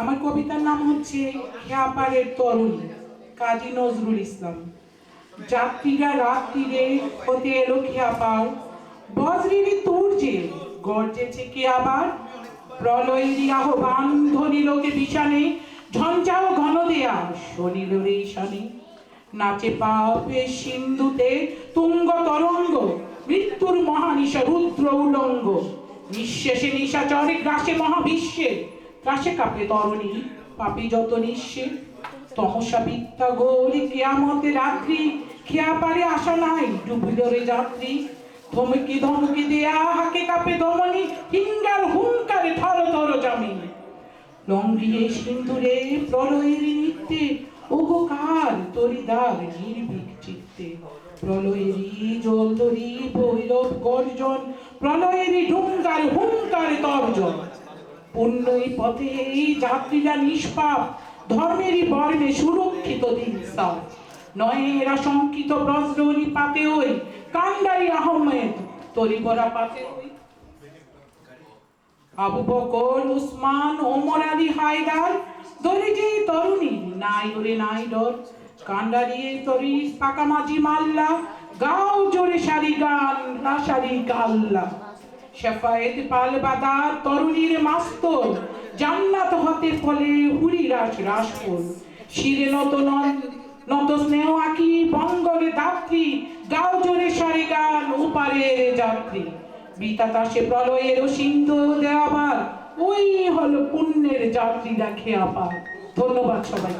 আমার কবিতার নাম হচ্ছে খেয়াপাড়ের তরুণ কাজী নজরুল ইসলাম। যাত্রীরা রাত্রিরে হতে এলো খেয়াপাড় বজ্রেরই তুর্যে গর্জেছে কে আবার, প্রলয়েরই আহ্বান ধরিলোকে বিছানে ঝঞ্ঝাও ঘন দেয়া শনিল রে ঈশানে নাচে পাপে সিন্ধুতে তুঙ্গ তরঙ্গ, মৃত্যুর মহানিশা রুদ্র উলঙ্গ। নিঃশেষে নিশাচরে গ্রাসে মহাবিশ্বে ত্রাসে কাপে তরণী, পাপি যত নিঃশে তমসা বিদ্যা গৌরী কেয়ামতে রাত্রি, খেয়া পারে আসা নাই, ডুবিল রে যাত্রী। ধমকি ধমকি দেয়া হাকে কাপে দমনি হিঙ্গার হুঙ্কারে থর থর জামি। লঙ্ঘিয়ে সিন্ধুরে প্রলয়ের নৃত্যে ওগো কার তরিদার নির্ভীক চিত্তে। প্রলয়েরই জলদরি ভৈরব গর্জন, প্রলয়েরই ঢুঙ্গার হুঙ্কার তর্জন। পুণ্যই পথে এই যাত্রীরা নিষ্পাপ, ধর্মেরই বর্ণে সুরক্ষিত দিন নয় এরা শঙ্কিত পাতে ওই কান্ডারি আহমেদ তরিবরা পাতে ওই আবু বকর, উসমান, ওমর হায়দার দরে যে তরুণী, নাই ওরে নাই ডর। কান্ডারিয়ে তরি পাকা মাঝি মাল্লা, গাও জোরে সারি গান, না রাসারি গাল্লা। শেফায়েত পাল বাদার তরুণীর মাস্তর, জান্নাত হতে ফলে হুরি রাস রাসপুর শিরে নত নন- নত স্নেহ আঁকি বঙ্গলে দাত্রী গাও জোরে সারি গান উপারের যাত্রী। বিতাতাসে প্রলয়ের সিন্ধু দেওয়াবার ওই হলো পুণ্যের যাত্রী দেখে আবার ধন্যবাদ সবাই